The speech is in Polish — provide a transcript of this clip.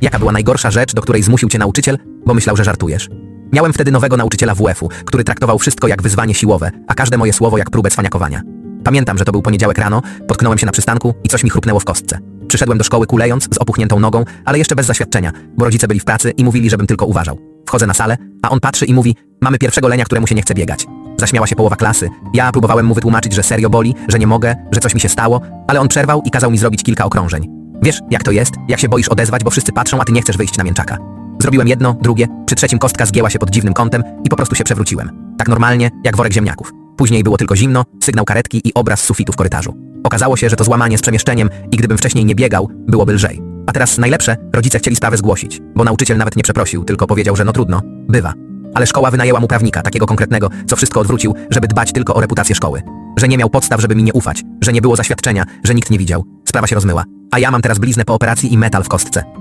Jaka była najgorsza rzecz, do której zmusił cię nauczyciel, bo myślał, że żartujesz? Miałem wtedy nowego nauczyciela WF-u, który traktował wszystko jak wyzwanie siłowe, a każde moje słowo jak próbę cwaniakowania. Pamiętam, że to był poniedziałek rano, potknąłem się na przystanku i coś mi chrupnęło w kostce. Przyszedłem do szkoły kulejąc, z opuchniętą nogą, ale jeszcze bez zaświadczenia, bo rodzice byli w pracy i mówili, żebym tylko uważał. Wchodzę na salę, a on patrzy i mówi, mamy pierwszego lenia, któremu się nie chce biegać. Zaśmiała się połowa klasy. Ja próbowałem mu wytłumaczyć, że serio boli, że nie mogę, że coś mi się stało, ale on przerwał i kazał mi zrobić kilka okrążeń. Wiesz, jak to jest, jak się boisz odezwać, bo wszyscy patrzą, a ty nie chcesz wyjść na mięczaka. Zrobiłem jedno, drugie, przy trzecim kostka zgięła się pod dziwnym kątem i po prostu się przewróciłem. Tak normalnie, jak worek ziemniaków. Później było tylko zimno, sygnał karetki i obraz sufitu w korytarzu. Okazało się, że to złamanie z przemieszczeniem i gdybym wcześniej nie biegał, byłoby lżej. A teraz najlepsze, rodzice chcieli sprawę zgłosić, bo nauczyciel nawet nie przeprosił, tylko powiedział, że no trudno, bywa. Ale szkoła wynajęła mu prawnika, takiego konkretnego, co wszystko odwrócił, żeby dbać tylko o reputację szkoły. Że nie miał podstaw, żeby mi nie ufać, że nie było zaświadczenia, że nikt nie widział. Sprawa się rozmyła. A ja mam teraz bliznę po operacji i metal w kostce.